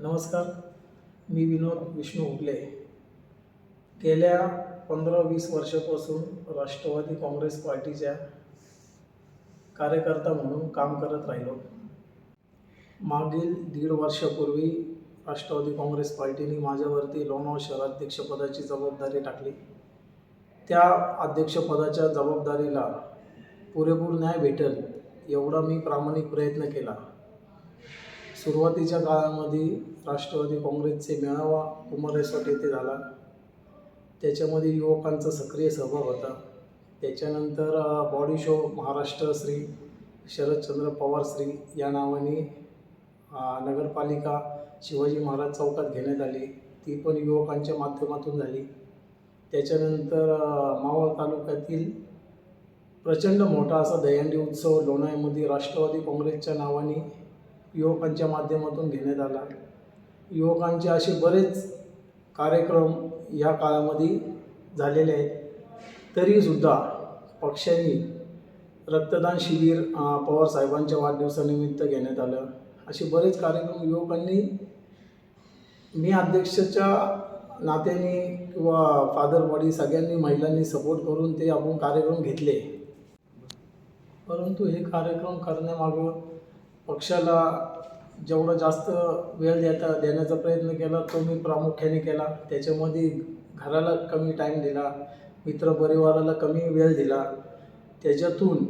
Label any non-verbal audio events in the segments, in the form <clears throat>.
नमस्कार मी विनोद विष्णू उगले गेल्या पंधरा वीस वर्षापासून राष्ट्रवादी काँग्रेस पार्टीच्या कार्यकर्ता म्हणून काम करत राहिलो. मागील दीड वर्षापूर्वी राष्ट्रवादी काँग्रेस पार्टीने माझ्यावरती लोणावळा शहराध्यक्षपदाची जबाबदारी टाकली. त्या अध्यक्षपदाच्या जबाबदारीला पुरेपूर न्याय भेटेल एवढा मी प्रामाणिक प्रयत्न केला. सुरुवातीच्या काळामध्ये राष्ट्रवादी काँग्रेसचे मेळावा कुमार रिसॉर्ट येथे झाला. त्याच्यामध्ये युवकांचा सक्रिय सहभाग होता. त्याच्यानंतर बॉडी शो महाराष्ट्र श्री शरदचंद्र पवार श्री या नावाने नगरपालिका शिवाजी महाराज चौकात घेण्यात आली. ती पण युवकांच्या माध्यमातून झाली. त्याच्यानंतर मावळ तालुक्यातील प्रचंड मोठा असा दहीहंडी उत्सव लोणायमध्ये राष्ट्रवादी काँग्रेसच्या नावाने युवकांच्या माध्यमातून घेण्यात आला. युवकांचे असे बरेच कार्यक्रम ह्या काळामध्ये झालेले आहेत. तरीसुद्धा पक्षांनी रक्तदान शिबिर पवार साहेबांच्या वाढदिवसानिमित्त घेण्यात आलं. असे बरेच कार्यक्रम युवकांनी मी अध्यक्षाच्या नात्याने किंवा फादर बॉडी सगळ्यांनी महिलांनी सपोर्ट करून ते आपण कार्यक्रम घेतले. परंतु हे कार्यक्रम करण्यामागं पक्षाला जेवढा जास्त वेळ देता देण्याचा प्रयत्न केला तो मी प्रामुख्याने केला. त्याच्यामध्ये घराला कमी टाईम दिला मित्रपरिवाराला कमी वेळ दिला. त्याच्यातून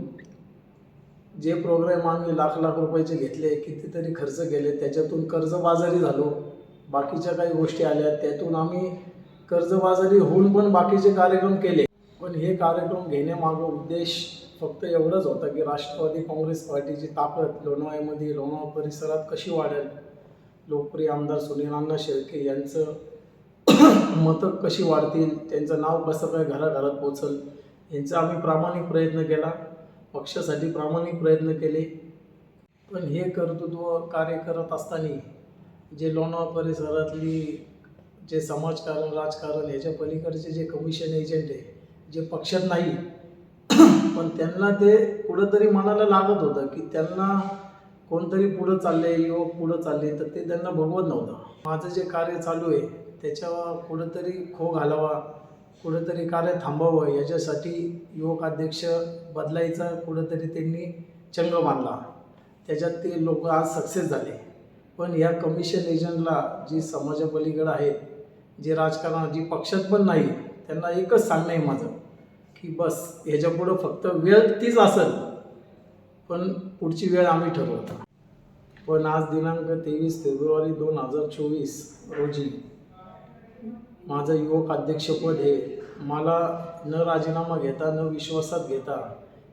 जे प्रोग्राम आम्ही लाख लाख रुपयाचे घेतले कितीतरी खर्च केले त्याच्यातून कर्जबाजारी झालो. बाकीच्या काही गोष्टी आल्या त्यातून आम्ही कर्जबाजारी होऊन पण बाकीचे कार्यक्रम केले. पण हे कार्यक्रम घेण्यामागं उद्देश फक्त एवढंच होता की राष्ट्रवादी काँग्रेस पार्टीची ताकद लोणावळ्यामध्ये लोणावळा परिसरात कशी वाढेल? लोकप्रिय आमदार सुनील अण्णा शेळके यांचं <clears throat> मतं कशी वाढतील? त्यांचं नाव कसं काय घराघरात पोचल? यांचा आम्ही प्रामाणिक प्रयत्न केला. पक्षासाठी प्रामाणिक प्रयत्न केले. पण हे कर्तृत्व कार्य करत असताना जे लोणावळा परिसरातली जे समाजकारण राजकारण ह्याच्या पलीकडचे जे कमिशन एजंट आहे जे पक्षात नाही पण त्यांना ते कुठंतरी मनाला लागत होतं की त्यांना कोणतरी पुढं चालले युवक पुढं चालले तर ते त्यांना बघवत नव्हतं. माझं जे कार्य चालू आहे त्याच्यावर कुठंतरी खो घालावा कुठंतरी कार्य थांबावं याच्यासाठी युवक अध्यक्ष बदलायचा कुठंतरी त्यांनी चंग बांधला त्याच्यात ते लोक आज सक्सेस झाले. पण या कमिशन एजंटला जी समाजापलीकडं आहेत जे राजकारण जी पक्षात पण नाही त्यांना एकच सांगणं आहे माझं की बस ह्याच्यापुढं फक्त वेळ तीच असेल. पण पुढची वेळ आम्ही ठरवतो. पण आज दिनांक तेवीस फेब्रुवारी दोन हजार चोवीस रोजी माझं युवक अध्यक्षपद हे मला न राजीनामा घेता न विश्वासात घेता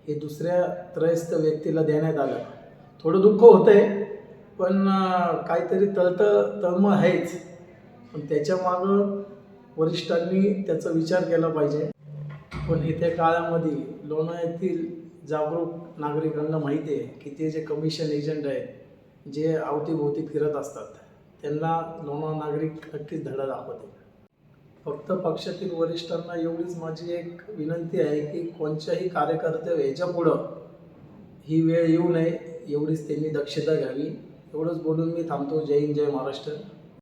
हे दुसऱ्या त्रयस्थ व्यक्तीला देण्यात आलं. थोडं दुःख होतं आहे पण काहीतरी तळतळ तळमळ आहेच. पण त्याच्या मागं वरिष्ठांनी त्याचा विचार केला पाहिजे. पण येत्या काळामध्ये लोणावळ्यातील जागरूक नागरिकांना माहिती आहे की ते जे कमिशन एजंट आहेत जे अवतीभोवती फिरत असतात त्यांना लोणा नागरिक नक्कीच धडा दाखवते फक्त पक्षातील वरिष्ठांना एवढीच माझी एक विनंती आहे की कोणत्याही कार्यकर्ते याच्यापुढं ही वेळ येऊ नये एवढीच त्यांनी दक्षता घ्यावी. एवढंच बोलून मी थांबतो. जय हिंद जय महाराष्ट्र.